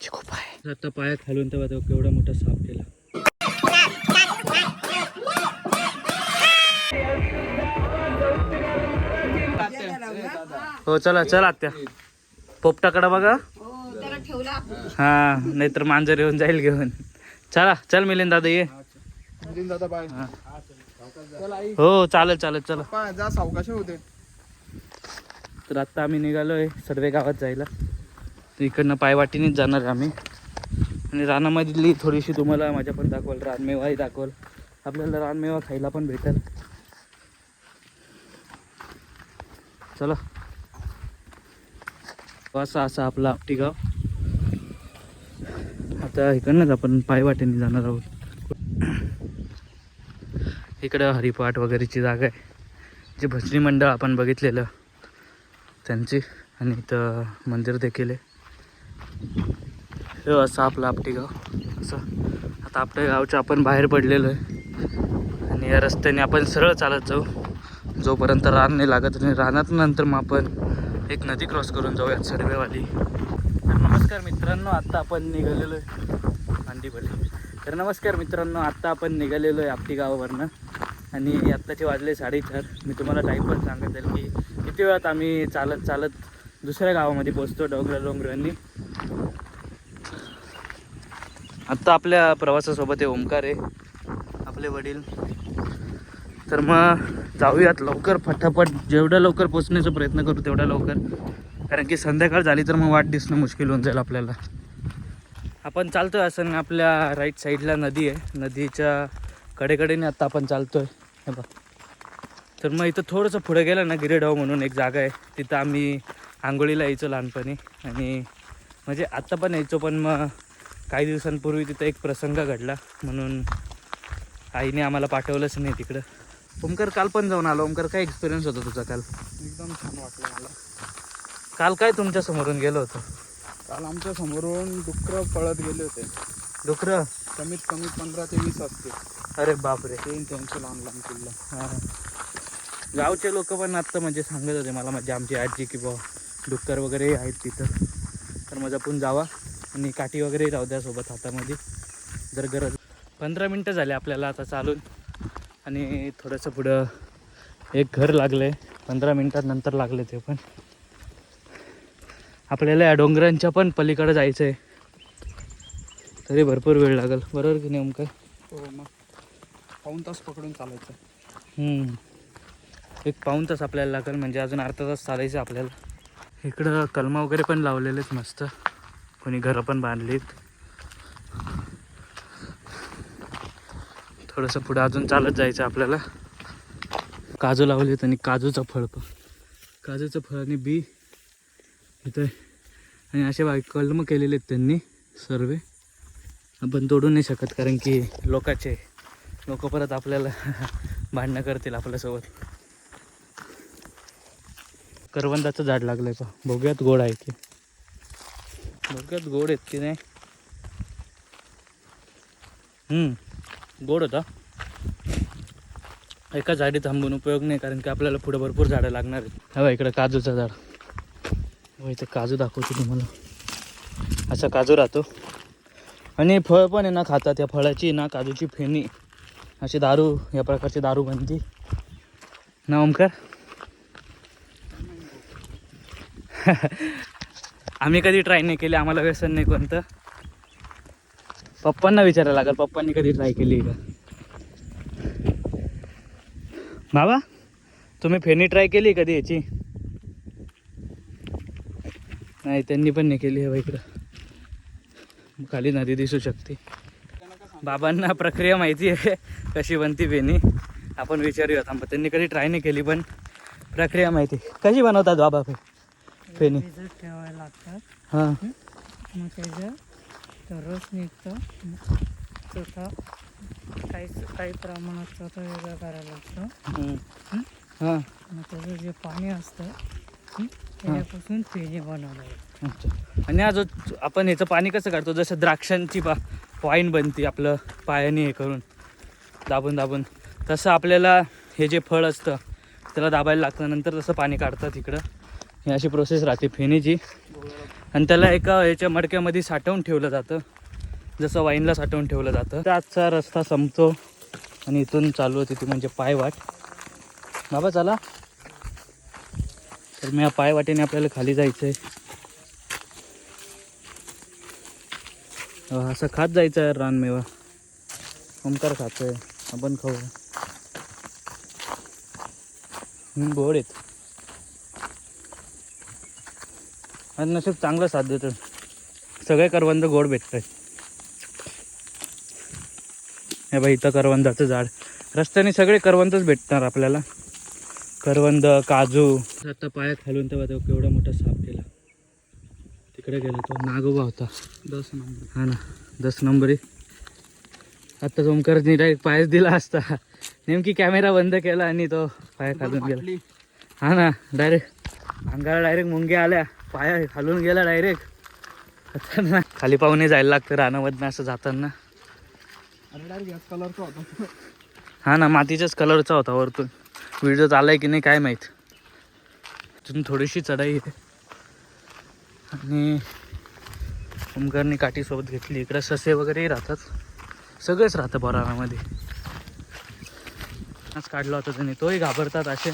सापाची खूप आहे. आता पाया खालून तेव्हा तो केवढा मोठा साप केला हो चला चला आत्या. पोपटाकडे बघा. हा नाहीतर मांजर येऊन जाईल घेऊन. चला चल मिलिंद दादा ये. दादा बाय हा. हो चालेल चालेल चला. पाय जा सावकाश होते तर आत्ता आम्ही निघालोय सर्वे गावात जायला. तर इकडनं पायवाटीनेच जाणार आम्ही. आणि रानामधली थोडीशी तुम्हाला माझ्या पण दाखवल रानमेवाही दाखवल. आपल्याला रानमेवा खायला पण भेटेल. चला. असा असा आपला आपटी गाव आता इकडनंच आपण पायवाटेने जाणार आहोत. इकडं हरिपाठ वगैरेची जागा आहे. जे भजनी मंडळ आपण बघितलेलं त्यांची. आणि इथं मंदिर देखील आहे. हे असं आपलं आपटेगाव असं. आता आपटे गावच्या आपण बाहेर पडलेलो आहे. आणि या रस्त्याने आपण सरळ चालत जाऊ. जोपर्यंत रान नाही लागत आणि रानात नंतर मग आपण एक नदी क्रॉस करून जाऊयात सर्वेवाली. तर नमस्कार मित्रांनो आत्ता आपण निघालेलो आहे. अंडीपल्ली तर नमस्कार मित्रांनो आत्ता आपण निघालेलो आहे आपटी गावावरनं. आणि आत्ताचे वाजले साडेचार. मी तुम्हाला टाईम पण सांगत जाईल की किती वेळात आम्ही चालत चालत दुसऱ्या गावामध्ये पोचतो डोंगर डोंगरांनी आत्ता आपल्या प्रवासासोबत हे ओंकार आहे आपले वडील. तर मग जाऊयात लवकर फटाफट. जेवढ्या लवकर पोचण्याचा प्रयत्न करू तेवढ्या लवकर. कारण की संध्याकाळ झाली तर मग वाट दिसणं मुश्किल होऊन जाईल आपल्याला. आपण चालतो आहे असं आपल्या राईट साईडला नदी आहे. नदीच्या कडेकडेने आत्ता आपण चालतो हे बघ. तर मग इथं थोडंसं पुढे गेलं ना गिरेडाव म्हणून एक जागा आहे. तिथं आम्ही आंघोळीला यायचो लहानपणी. आणि म्हणजे आत्ता पण यायचो पण मग काही दिवसांपूर्वी तिथं एक प्रसंग घडला. म्हणून आईने आम्हाला पाठवलंच नाही तिकडं. ओमकर काल पण जाऊन आलो. ओमकर काय एक्सपिरियन्स होता तुझा काल? एकदम छान वाटलं मला. काल काय तुमच्या समोरून गेलो होतो? काल आमच्या समोरून डुकर पळत गेले होते. डुकरं? कमीत कमी पंधरा ते वीस असते. अरे बापरे. तीन त्यांचे लहान लहान किल्ला. हां. गावचे लोक पण आत्ता म्हणजे सांगत होते मला म्हणजे आमची आजी की बा डुक्कर वगैरे आहेत तिथं. तर मग जपून जावा आणि काठी वगैरे राहू द्या सोबत हातामध्ये जर गरज. पंधरा मिनटं झाले आपल्याला आता चालून. आणि थोडंसं पुढं एक घर लागलं आहे पंधरा मिनटानंतर लागले ते पण. आपल्याला या डोंगरांच्या पण पलीकडे जायचं आहे तरी भरपूर वेळ लागेल. बरोबर की नाही हो मग. पाऊन तास पकडून चालायचं. हम्म. एक पाऊण तास आपल्याला लागेल म्हणजे अजून अर्धा तास चालायचं आपल्याला. इकडं कलमा वगैरे पण लावलेलेत मस्त. कोणी घरं पण बांधलीत. थोडंसं पुढं अजून चालत जायचं आपल्याला. काजू लावलेत आणि काजूचं फळ पण. काजूचं फळ आणि बी. इथं आणि असे बा कलम केलेले आहेत त्यांनी सर्वे. आपण तोडू नाही शकत कारण की लोकाचे लोक परत आपल्याला भांडणं करतील आपल्यासोबत. करवंदाचं झाड लागलंय पा बघूयात गोड आहे की. बघूयात गोड आहेत की नाही. गोड होता एका झाडी थांबून उपयोग नाही कारण की आपल्याला पुढे भरपूर झाडं लागणार आहेत. हवा इकडं काजूचं झाड. हो इथं काजू दाखवतो तुम्हाला. असा काजू राहतो. आणि फळ पण आहे ना खातात या फळाची ना काजूची फेणी. अशी दारू या प्रकारची दारू बनती. ना ओमकार? आम्ही कधी ट्राय नाही केली आम्हाला व्यसन नाही कोणतं. पप्पांना विचारायला लागेल पप्पांनी कधी ट्राय केली का? बाबा तुम्ही फेणी ट्राय केली कधी याची? नाही त्यांनी पण नाही केली आहे इकडं. खाली नदी दिसू शकते. बाबांना प्रक्रिया माहिती आहे कशी बनती फेणी आपण विचारूया थांबा त्यांनी कधी ट्राय नाही केली पण प्रक्रिया माहिती कशी बनवतात बाबा फे फेणी भिजत ठेवायला लागतात हां. मग त्याचं तो रस निघतो. चोथा. काही काही प्रमाणात चोथा वेगळा करायला लागतो. हां. मग त्याचं जे पाणी असतं हं, त्याच्यापासून पेजे बनवलं जातं. अच्छा. आणि आज आपण ह्याचं पाणी कसं काढतो? जसं द्राक्षांची पा वाईन बनते आपलं पायाने हे करून दाबून दाबून. तसं आपल्याला हे जे फळ असतं त्याला दाबायला लागतं नंतर तसं पाणी काढतात इकडं. ही अशी प्रोसेस राहते फेणीची. आणि त्याला एका याच्या मडक्यामध्ये साठवून ठेवलं जातं. जसं वाईनला साठवून ठेवलं जातं. तर आजचा रस्ता संपतो. आणि इथून चालू होती ती म्हणजे पायवाट. बाबा चला. तर मी या पायवाटेने आपल्याला खाली जायचं आहे असं खात जायचं आहे रानमेवा. ओमकार खातोय. आपण खाऊ गोड आहेत. आणि नशीब चांगलं साथ देतं सगळे करवंद गोड भेटत आहेत हे बाई इथं करवंदाचं झाड. रस्त्याने सगळे करवंदच भेटणार आपल्याला. करवंद काजू. आता पाया खालून तेव्हा तो केवढा मोठा साप गेला. तिकडे गेला तो. नागोबा होता. दस नंबर. हा ना दस नंबरी. आता ओमकारने डायरेक्ट पायच दिला असता. नेमकी कॅमेरा बंद केला आणि तो पाया खालून गेला. हा ना डायरेक्ट अंगाला डायरेक्ट मुंग्या आल्या. पाया खालून गेला डायरेक्ट आता खाली पाहुणे जायला लागतं रानामधनं असं जाताना. अरे डायरेक्ट याच कलरचा होता. हा ना मातीच्याच कलरचा होता वरतून. व्हिडिओ चालाय की नाही काय माहीत. तिथून थोडीशी चढाई आहे. आणि ओमकारने काठी सोबत घेतली. इकडे ससे वगैरेही राहतात. सगळेच राहतं बरामध्ये आज काढला होता त्याने. तोही घाबरतात असे.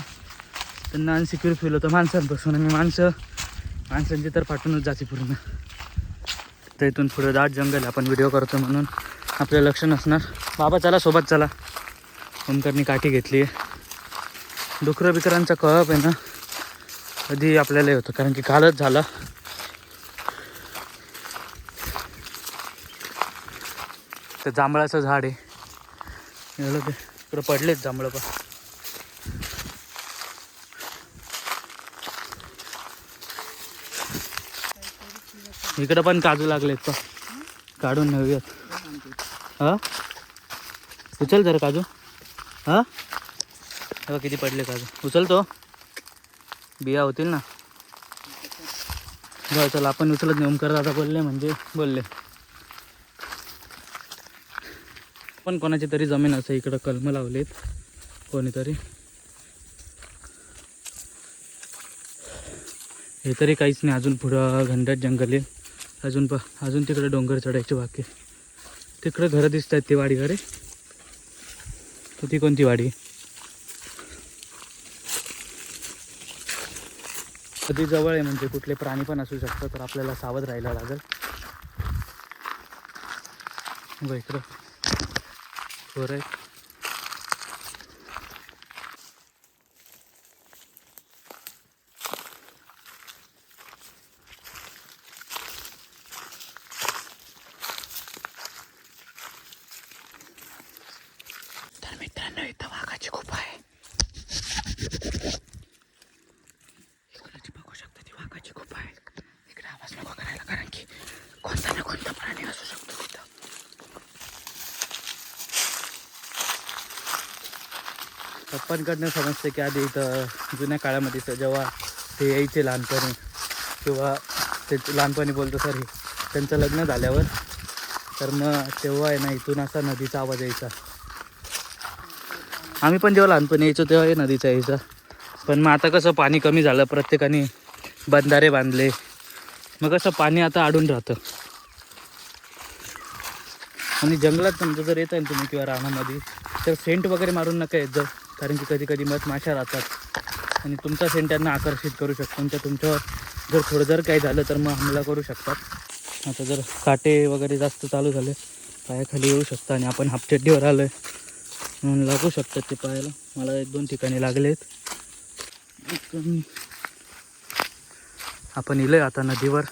त्यांना अनसिक्युअर फील होतं. माणसांपासून आणि माणसं माणसांची तर फाटूनच जाते पूर्ण. तर इथून पुढे दाट जंगल आपण व्हिडिओ करतो म्हणून आपलं लक्ष नसणार. बाबा चला सोबत चला. ओमकरनी काठी घेतली आहे. डुकरं बिकरांचा कळप आहे ना. कधी आपल्यालाही होतं कारण की कालच झालं. तर जांभळाचं झाड आहे. एवढं ते इकडं पडलेच जांभळं पण. इकडं पण काजू लागलेत का काढून नेऊयात. हा? उचल जरा काजू. हा? किती पडले काजू. उचलतो बिया होतील ना. जाऊ चला आपण उचलत नेमकर ओमकार दादा बोलले म्हणजे बोलले. पण कोणाची तरी जमीन असं इकडं कलम लावलेत. कोणीतरी. हे तरी काहीच नाही. अजून पुढं घंटात जंगल आहे. अजून प अजून तिकडे डोंगर चढायचे बाकी. तिकडे घरं दिसत आहेत ती वाडी घरे तर ती कोणती वाडी? कधी जवळ आहे म्हणजे कुठले प्राणी पण असू शकतात तर आपल्याला सावध राहायला लागेल. बघ इकडं. बरं आहे तर मित्रांनो इथं वाघाची खूप आहे इकडची बघू शकता ती वाघाची खूप आहे इकडे आवाज नको करायला कारण की कोणता ना कोणता प्राणी असू शकतो तिथं पप्पांकडनं समजते की आधी इथं जुन्या काळामध्ये इथं जेव्हा ते यायचे लहानपणी किंवा ते लहानपणी बोलतो सर त्यांचं लग्न झाल्यावर तर मग तेव्हा आहे ना इथून असा नदीचा आवाज यायचा. आम्ही पण जेव्हा लहानपणी यायचो तेव्हा हे नदीचा यायचा. पण मग आता कसं पाणी कमी झालं प्रत्येकाने बंधारे बांधले. मग कसं पाणी आता अडून राहतं. आणि जंगलात समजा जर येत आहे ना तुम्ही किंवा रानामध्ये तर सेंट वगैरे मारून नका येत जाऊ. कारण की कधी कधी मध माशा राहतात. आणि तुमचा सेंट त्यांना आकर्षित करू शकतो. आणि त्या तुमच्यावर जर थोडं जर काही झालं तर मग हमला करू शकतात. आता जर काटे वगैरे जास्त चालू झाले पायाखाली येऊ शकतं आणि आपण हापचड्डीवर आलो आहे म्हणून लागू शकतात ते पायाला. मला एक दोन ठिकाणी लागलेत आपण इलोय आता नदीवर.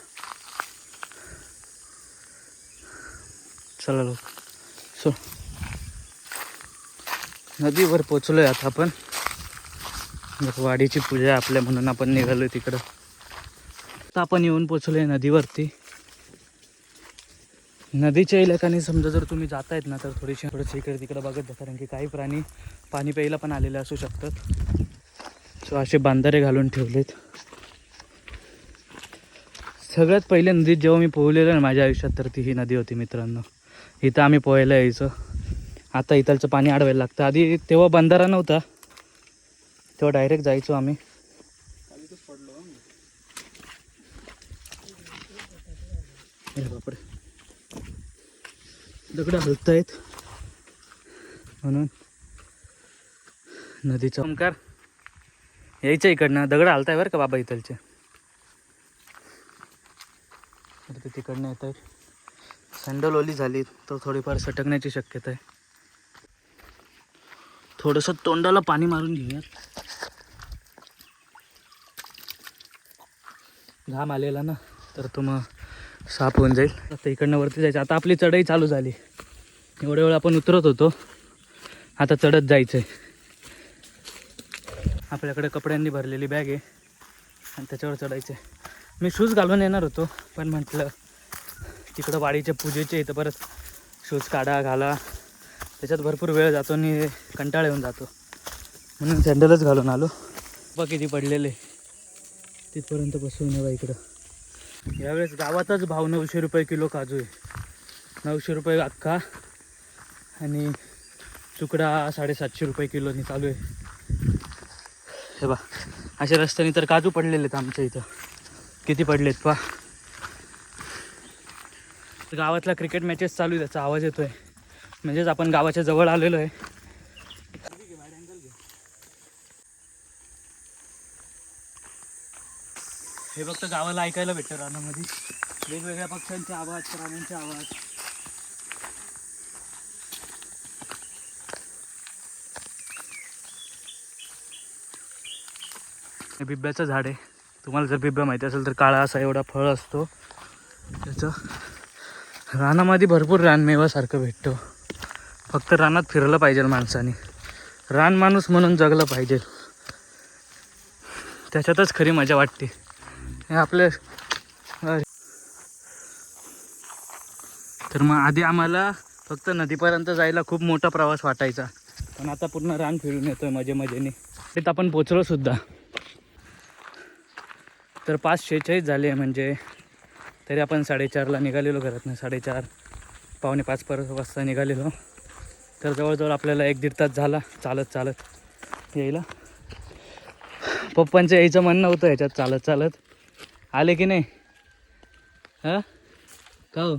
चला लोक. सो नदीवर पोचलो आहे आता आपण. वाडीची पूजा आपल्या म्हणून आपण निघालो तिकडं. आता आपण येऊन पोचलो आहे नदीवरती. नदीच्या इलाकाने समजा जर तुम्ही जातायत ना तर थोडीशी थोडंसं इकडे तिकडे बघत जा कारण की काही प्राणी पाणी प्यायला पण आलेले असू शकतात. सो असे बांधारे घालून ठेवलेत. सगळ्यात पहिले नदीत जेव्हा मी पोहलेलो ना माझ्या आयुष्यात तर ती ही नदी होती मित्रांनो. इथं आम्ही पोहायला यायचो. आता इथलचं पाणी अडवायला लागतं. आधी तेव्हा बंधारा नव्हता. तेव्हा डायरेक्ट जायचो आम्ही. दगड हलत आहेत म्हणून नदीचा ओंकार यायचं इकडनं. दगड हलताय बरं का बाबा इथलचे. तिकडनं येत आहेत सँडल ओली झाली तर थोडीफार सटकण्याची शक्यता आहे. थोडंसं तोंडाला पाणी मारून घेऊयात. घाम आलेला ना तर तो मग साफ होऊन जाईल. आता इकडनं वरती जायचं. आता आपली चढाई चालू झाली. एवढ्या वेळ आपण उतरत होतो. आता चढत जायचं आहे आपल्याकडे कपड्यांनी भरलेली बॅग आहे. आणि त्याच्यावर चढायचं आहे मी शूज घालून येणार होतो पण म्हटलं तिकडं वाडीच्या पूजेचे इथं परत शूज काढा घाला. त्याच्यात भरपूर वेळ जातो आणि कंटाळा येऊन जातो. म्हणून सँडलच घालून आलो. बघ किती पडलेले. तिथपर्यंत बसवून बा इकडं. यावेळेस गावातच भाव नऊशे रुपये किलो काजू आहे. नऊशे रुपये अख्खा आणि तुकडा साडेसातशे रुपये किलोनी चालू आहे. हे बा अशा रस्त्याने तर काजू पडलेले आहेत आमच्या इथं. किती पडलेत पा. गावातला क्रिकेट मॅचेस चालू आहे त्याचा आवाज येतोय. म्हणजेच आपण गावाच्या जवळ आलेलो आहे. हे फक्त गावाला ऐकायला भेटतं रानामध्ये. वेगवेगळ्या पक्ष्यांचे आवाज प्राण्यांचे आवाज. हे बिब्याचं झाड आहे. तुम्हाला जर बिब्या माहिती असेल तर काळा असा एवढा फळ असतो. त्याचं रानामध्ये भरपूर रानमेवासारखं भेटतो. फक्त रानात फिरलं पाहिजे माणसाने. रान माणूस म्हणून जगलं पाहिजे. त्याच्यातच खरी मजा वाटते. हे आपले तर मग आधी आम्हाला फक्त नदीपर्यंत जायला खूप मोठा प्रवास वाटायचा. पण आता पूर्ण रान फिरून येतोय मजे मजेने. तिथं आपण पोचलो सुद्धा. तर पाच शेहेचाळीस झाले म्हणजे तरी आपण साडेचारला निघालेलो घरातनं. साडेचार पावणे पाच पर वाजता निघालेलो. तर जवळजवळ आपल्याला एक दीड तास झाला. चालत चालत यायला. पप्पांचं यायचं म्हणणं होतं ह्याच्यात चालत चालत. आले की नाही? हां? का हो?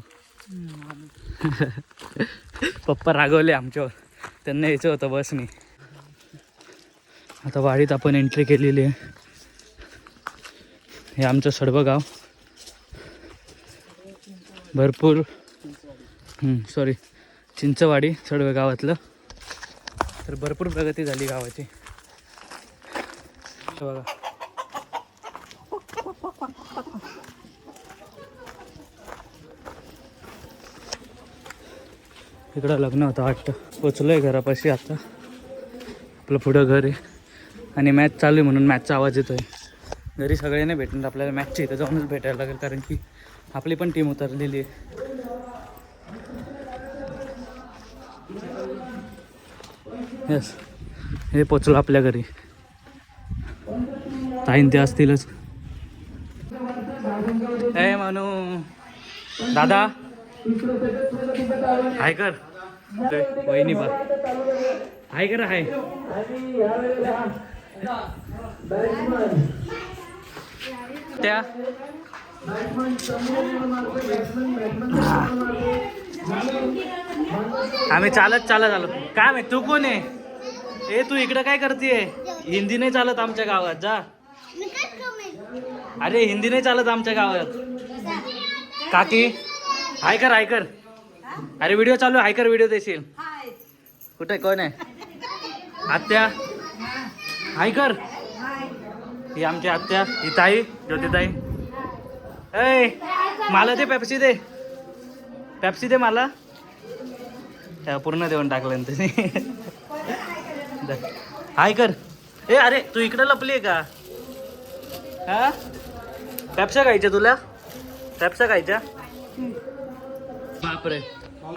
पप्पा रागवले आमच्यावर. त्यांना यायचं होतं बसनी. आता वाडीत आपण एंट्री केलेली आहे. हे आमचं सडबं गाव. भरपूर. सॉरी चिंचवाडी सडवे गावातलं. तर भरपूर प्रगती झाली गावाची. बघा. इकडं लग्न होतं वाटतं पोचलो आहे घरापाशी आता. आपलं पुढं घर आहे. आणि मॅच चालू आहे म्हणून मॅचचा आवाज येतो आहे घरी सगळे नाही भेटणार आपल्याला मॅचच्या इथं जाऊनच भेटायला लागेल कारण की आपली पण टीम उतरलेली आहे. येस हे पोचलो आपल्या घरी. ताईन ते असतीलच. ए म्हणू दादा. हाय कर. वहिनी बा. हाय कर हाय. त्या. आम्ही चालत चालत आलो. काय माहिती तू कोण आहे? ए तू इकडं काय करतेय? हिंदी नाही चालत आमच्या गावात जा. अरे हिंदी नाही चालत आमच्या गावात. काकी हाय कर हाय कर. अरे व्हिडिओ चालू हाय कर व्हिडिओ देशील. कुठे कोण आहे? आत्या. हाय कर. ही आमची आत्या ही ताई ज्योतिताई. ऐ मला दे पेप्सी दे. पेप्सी दे मला. त्या पूर्ण देऊन टाकलं ना तुम्ही दे. हाय कर. ए अरे तू इकडे लपली आहे का? हा? पेप्सा खायच्या तुला? पेप्सा खायच्या? बापरे.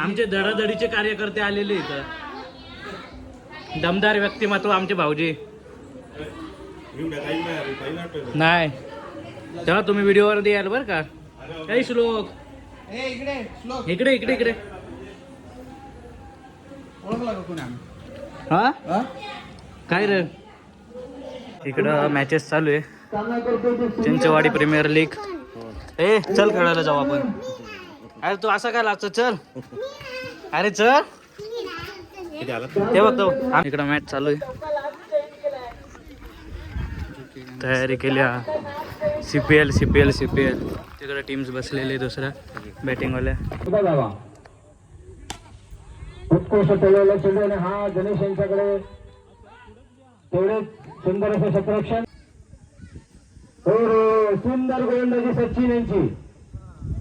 आमचे धडाधडीचे कार्यकर्ते आलेले इथं. दमदार व्यक्तिमत्व आमचे भाऊजी. नाही. तेव्हा तुम्ही व्हिडिओवर याल बरं का? काही श्लोक. इकडे इकडे इकडे. ओळखला का कोणी आम्ही? हा? काय रे? इकडं मॅचेस चालू आहे. चिंचवाडी प्रीमियर लीग ए चल खेळायला जाऊ आपण. अरे तू असा काय लागतो? चल. अरे चल. ते बघतो इकडं मॅच चालू आहे. तयारी केल्या C P L C P L C P L तिकडे टीम्स बसलेले दुसऱ्या बॅटिंगवाल्या उत्कृष्ट टोलेला चेंडू आणि हा गणेश यांच्याकडे तेवढेच सुंदर असं संरक्षण सुंदर गोलंदाजी सचिन यांची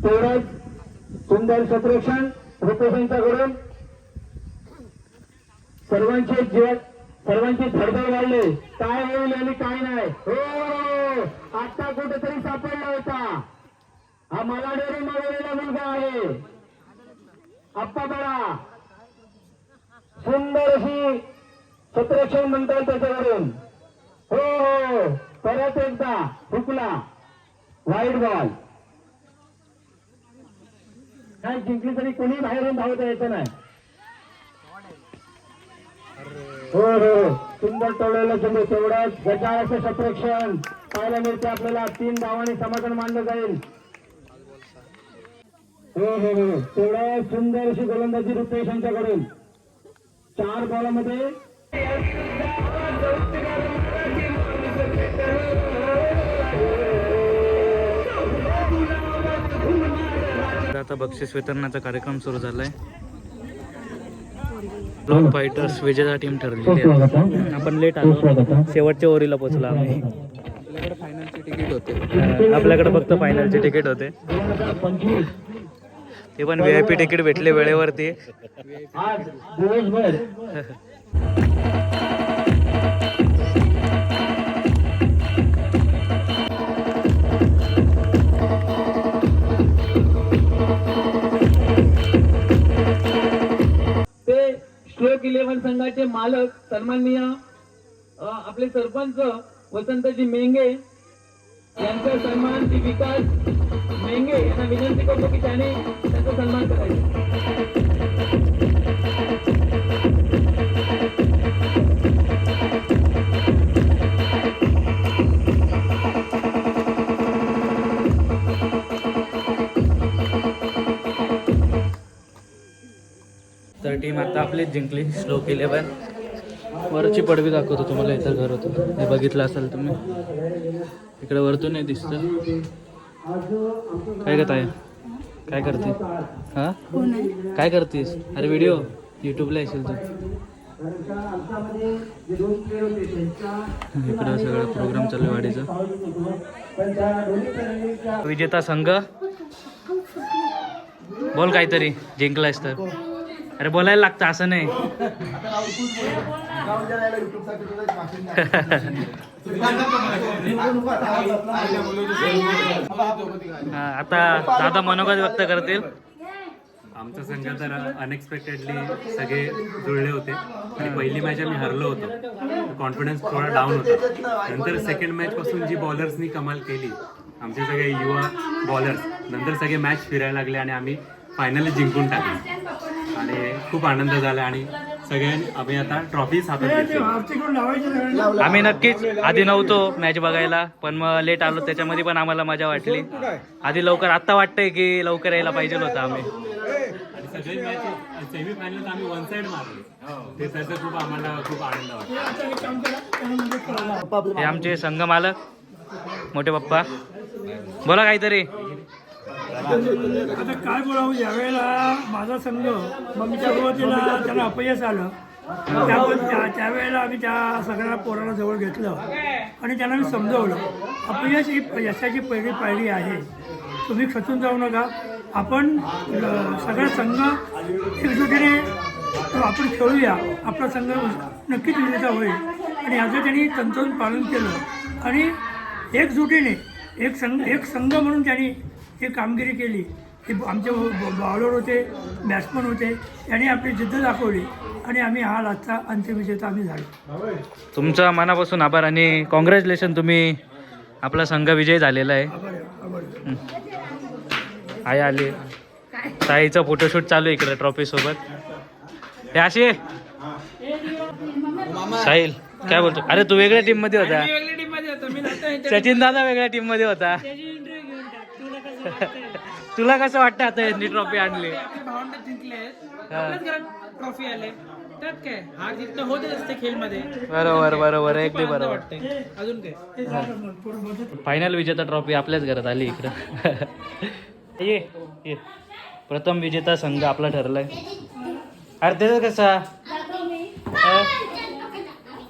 तेवढंच सुंदर संरक्षण रुपेश यांच्याकडून सर्वांचे जीवन सर्वांची धडधड वाढले. काय होईल आणि काय नाही? हो आता कुठेतरी सापडला होता. हा मला डेरी मागवलेला मुलगा आहे. आप्पा बडा सुंदर अशी क्षेत्ररक्षण म्हणता त्याच्यावरून. हो हो. परत एकदा हुकला. वाईट बॉल काय जिंकली तरी कोणी बाहेरून धावता यायचं नाही. हो हो. सुंदर टोळलेला चेंडू तेवढाच. गजाळाचं असं पाहायला मिळते आपल्याला. तीन धावाने समाधान मानलं जाईल. हो हो हो. तेवढ्या सुंदर अशी गोलंदाजी रुपेश यांच्याकडून. चार बॉलामध्ये. आता बक्षीस वितरणाचा कार्यक्रम सुरू झालाय. ब्लॉक फायटर्स विजेता टीम स्वागत आपण लेट आलो. शेवटच्या ओरीला पोहोचलो आम्ही. आपल्याकडे फायनलचे तिकीट होते. आपल्याकडे फक्त फायनलचे तिकीट होते. ते पण व्ही आय पी तिकीट भेटले वेळेवरती. ते श्लोक इलेव्हन संघाचे मालक सन्माननीय आपले सरपंच वसंतजी मेंगे यांचा सन्मान विकास मेंगे यांना विनंती करतो की त्याने त्यांचा सन्मान करायचा तर टीम आता आपलीच जिंकली स्लोक इलेवन वरची पडवी दाखवतो तुम्हाला इथं घर होतं हे बघितलं असाल तुम्ही. इकडे वरतून नाही दिसतं. काय करत आहे काय करते? हा? काय करतेस? अरे व्हिडिओ युट्यूबला येशील तू. इकडं सगळं प्रोग्राम चालू आहे वाडीचा. विजेता संघ. बोल काहीतरी जिंकलायस तर. अरे बोलायला लागतं असं नाही. आता दादा मनोगत व्यक्त करतील. आमच्या संघ तर अनएक्सपेक्टेडली सगळे जुळले होते. आणि पहिली मॅच आम्ही हरलो होतो. कॉन्फिडन्स थोडा डाऊन होता. नंतर सेकंड मॅच पासून जी बॉलर्सनी कमाल केली आमचे सगळे युवा बॉलर्स नंतर सगळे मॅच फिरायला लागले आणि आम्ही फायनली जिंकून टाकले. आणि खूप आनंद झाला आणि सगळ्यांनी आम्ही आता हातात घेतली आम्ही नक्कीच आधी नव्हतो मॅच बघायला पण मग लेट आलो त्याच्यामध्ये पण आम्हाला मजा वाटली. आधी लवकर आता वाटतंय की लवकर यायला पाहिजे होतं आम्ही. आणि सगळे मॅच सेमी फायनल आम्ही वन साइड मारले. ते त्याचा खूप आम्हाला खूप आनंद वाटला. हे आमचे संघ मालक मोठे पप्पा. बोला काहीतरी. आता काय बोलावं यावेळेला माझा संघ मग मी सुरुवातीला त्याला अपयश आलं. त्यामुळे त्या त्यावेळेला आम्ही त्या सगळ्या पोराला जवळ घेतलं आणि त्यांना मी समजवलं. अपयश ही यशाची पहिली पायरी आहे. तुम्ही खचून जाऊ नका. आपण सगळा संघ एकजुटीने आपण खेळूया. आपला संघ नक्कीच विजेता होईल. आणि याचं त्यांनी तंतोन पालन केलं. आणि एकजुटीने एक संघ एक संघ म्हणून त्यांनी ही कामगिरी केली. हे आमचे बॉलर होते बॅट्समन होते त्यांनी आपली जिद्द दाखवली आणि आम्ही हा आजचा अंतिम विजेता आम्ही झालो. तुमचा मनापासून आभार आणि कॉंग्रॅच्युलेशन तुम्ही आपला संघ विजय झालेला आहे. आई आली. ताईचं फोटोशूट चालू आहे इकडे ट्रॉफी सोबत. हे अशी साहिल काय बोलतो? अरे तू वेगळ्या टीममध्ये होता. सचिन दादा वेगळ्या टीममध्ये होता. तुला कसं वाटतं आता यांनी ट्रॉफी आणली? भावंड जिंकले ट्रॉफी आले. त्यात काय? हार जीत तर होतच असते खेळमध्ये बरोबर बरोबर अगदी बरोबर. वाटतंय. अजून काय? फायनल विजेता ट्रॉफी आपल्याच घरात आली इकडं. ये ये. प्रथम विजेता संघ आपला ठरलाय. अरे त्याचा कसा?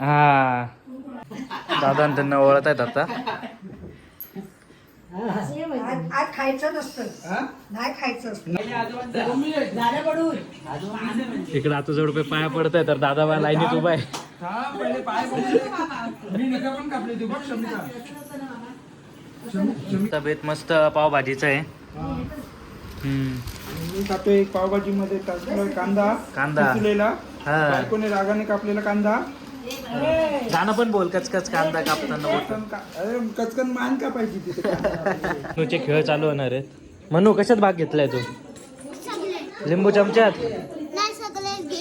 हा. दादा त्यांना ओळखत आहेत आता. आज आज खायचं नसतं. नाही खायचं असतं. इकडे आता जवळ रुपये पाया पडत आहे तर दादा बा लाईनीत उभा आहे. हा पहिले पाय पकडले. मी नका पण कापले तू बघ शमिता. तब्येत मस्त पावभाजीचं आहे. हम्म. मी खातो एक पावभाजी मध्ये कांदा कांदा. कुचलेला हा. बायकोने रागाने कापलेला कांदा. गाणं पण बोल कचकच कांदा कापताना कचकन मान का पाहिजे खेळ चालू होणार आहेत. मनू कशात भाग घेतलाय तू? लिंबू चमच्यात?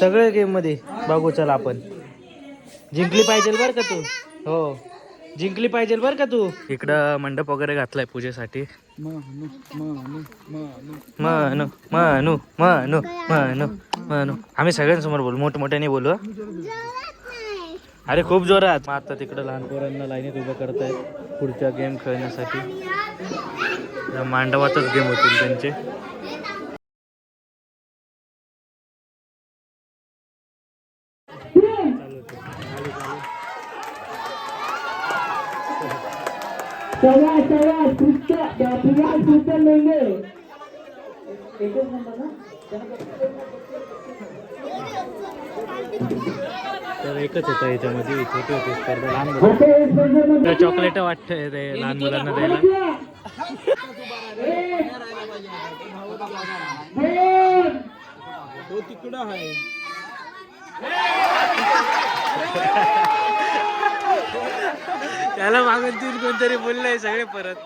सगळ्या गेममध्ये. बघू चला आपण. जिंकली पाहिजे बर का तू? हो. जिंकली पाहिजे बर का तू? इकडं मंडप वगैरे घातलाय पूजेसाठी. मनू मनू मनू. मनू मनू आम्ही सगळ्यांसमोर बोलू मोठमोठ्याने बोलू अरे खूप जोरात. मग आता तिकडं लहान पोरांना लाईनीत उभं करतायत. पुढच्या गेम खेळण्यासाठी. मांडवातच गेम होतील त्यांचे. एकच नंबर ना? तर एकच होतं याच्यामध्ये. छोटी होती स्पर्धा लहान मुलं. चॉकलेट वाटतंय ते लहान मुलांना द्यायला. तो तिकडं आहे. त्याला मागून तीन कोणतरी बोललंय सगळे परत.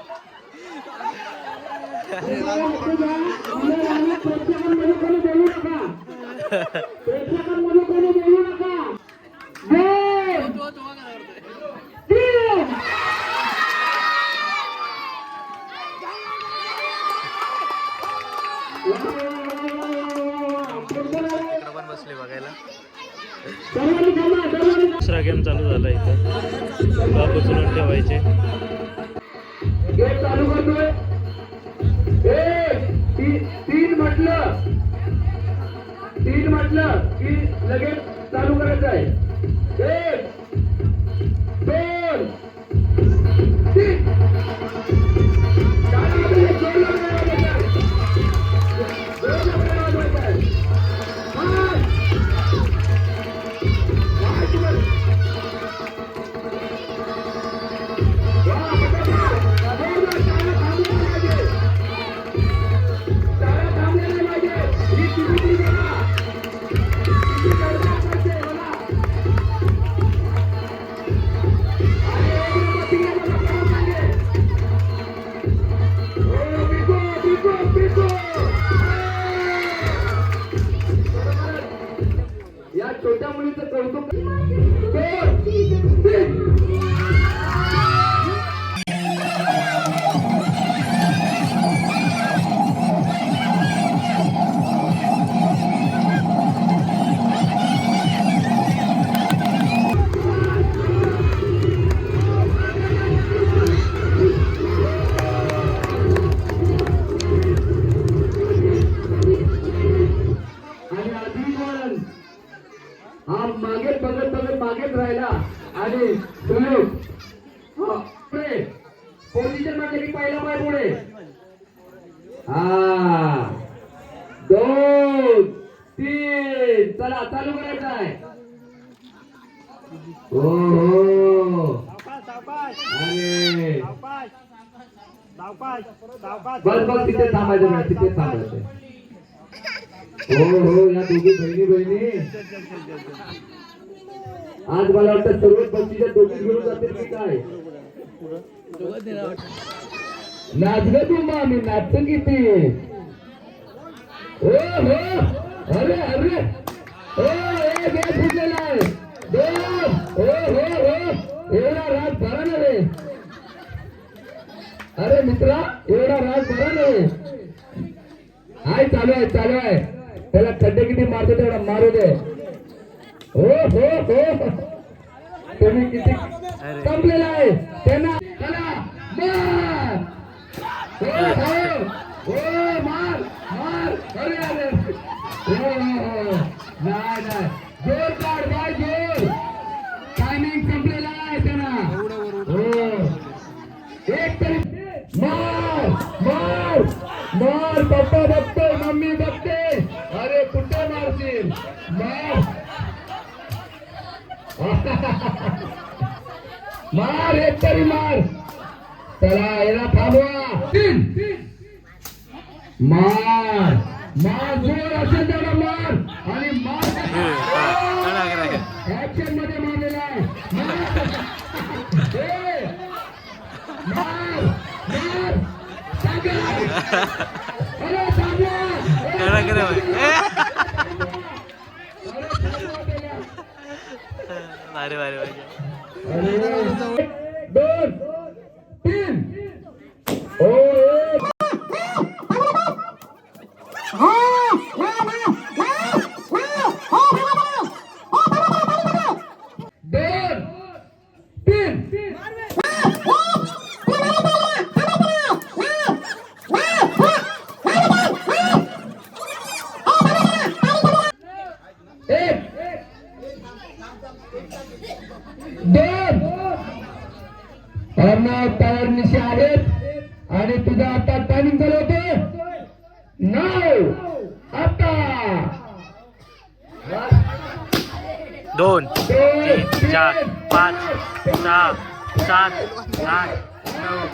हा मागे बघत बघत मागेच राहिला. आणि पोझिशन म्हटलं की पहिला पाय पुढे. हा. दोन तीन. चला चालू करायचं आहे. हो हो. अरे बस बस तिथे थांबायचं तिथे थांबायचं हो हो या दोघी बहिणी बहिणी आज मला वाटतं सर्वच बक्षीच्या दोघी घेऊन जातील की काय नाच ग तू मामी नाच किती हो हो अरे अरे हो एक एक फुटलेला आहे दोन हो हो हो एवढा राग बरा नव्हे अरे मित्रा एवढा राग बरा नव्हे आहे चालू आहे चालू आहे त्याला खड्डे किती मारतो तेवढा मारू दे. हो हो हो. तुम्ही किती संपलेला आहे. त्यांना हो. एक तरी. मार मार मार. पप्पा. मार एक तरी मार. चला याला थांबवा. तीन. मार. मार जोर असेल तेवढा मार. आणि मार ऍक्शनमध्ये मारलेला आहे. मार. मार. सांगा. अरे थांबवा. ए, अरे थांबवा त्याला. भारी भारी भारी अरे, दोन तीन ओ एक दोन तीन एक दोन टायर निशे आहेत. आणि तुझा आता टायमिंग झालं होतं. नऊ आता. दोन दोन तीन चार पाच सहा सात आठ नऊ.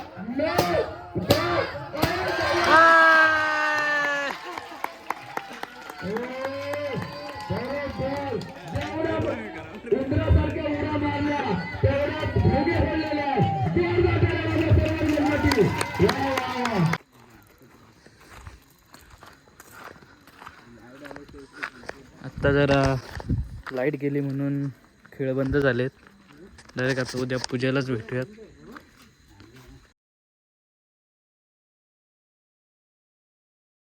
आता जरा लाइट गेली म्हणून खेळ बंद झालेत. डायरेक्ट आता उद्या पूजेलाच भेटूयात.